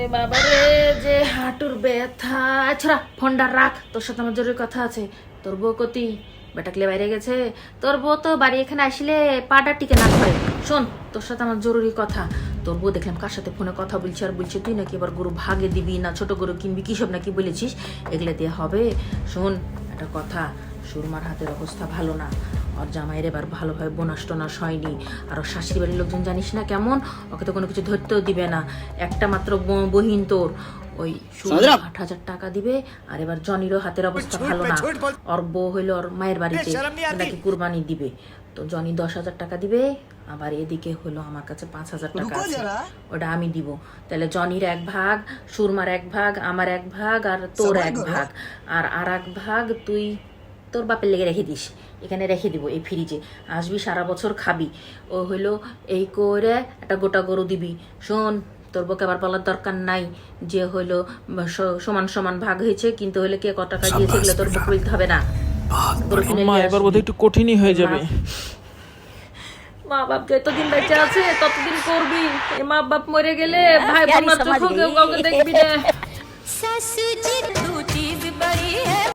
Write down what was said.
এ বাবা রে যে হাঁটুর ব্যথা। ছড়া, ফোনটা রাখ, তোর সাথে আমার জরুরি কথা আছে। তোর বউ কতি বেটাকলে বাইরে গেছে। তোর বউ তো বাড়ি এখানে আসলে পাটা টিকে না করে শোন, তোর সাথে আমার জরুরি কথা। তোর বউ দেখলাম কার সাথে ফোনে কথা বলছি আর বলছে, তুই নাকি এবার গরু ভাগে দিবি না, ছোট গরু কিনবি, কি সব নাকি বলেছিস? এগুলো দিয়ে হবে। শোন, একটা কথা, সুরমার হাতের অবস্থা ভালো না। ওর জামাইয়ের এবার ভালোভাবে বোনাস টোনাস হয়নি। আর ওর শাশুড়ি বাড়ির লোকজন জানিস না কেমন? ওকে তো কোনো কিছু ধরতেও দিবে না। একটা মাত্র ব- বহিন তোর। ওই আট হাজার টাকা দিবে। আর এবার জনিরও হাতের অবস্থা ভালো না। ওর বউ হইল ওর মায়ের বাড়িতে। নাকি কুরবানি দিবে। তো জনি দশ হাজার টাকা দিবে। আবার এদিকে হলো আমার কাছে পাঁচ হাজার টাকা আছে। ওটা আমি দিব। তাহলে জনির এক ভাগ সুরমার এক ভাগ আমার এক ভাগ আর তোর এক ভাগ। আর আর এক ভাগ তুই তোর বাপের লেগে রেখে দিস। এখানে রেখে দিব এই ফ্রিজে। আসবি সারা বছর খাবি। ও হইল এই করে একটা গোটা গরু দিবি। শোন তোর বকে আবার বলার দরকার নাই যে হইল সমান সমান ভাগ হয়েছে কিন্তু হইলে কে কত টাকা দিয়েছে এগুলো তোর বকে বলতে হবে না। এবার বোধহয় একটু কঠিনই হয়ে যাবে। মা বাপ যতদিন বেঁচে আছে ততদিন করবি। মা বাপ মরে গেলে ভাই বোনের কাউকে দেখবি না।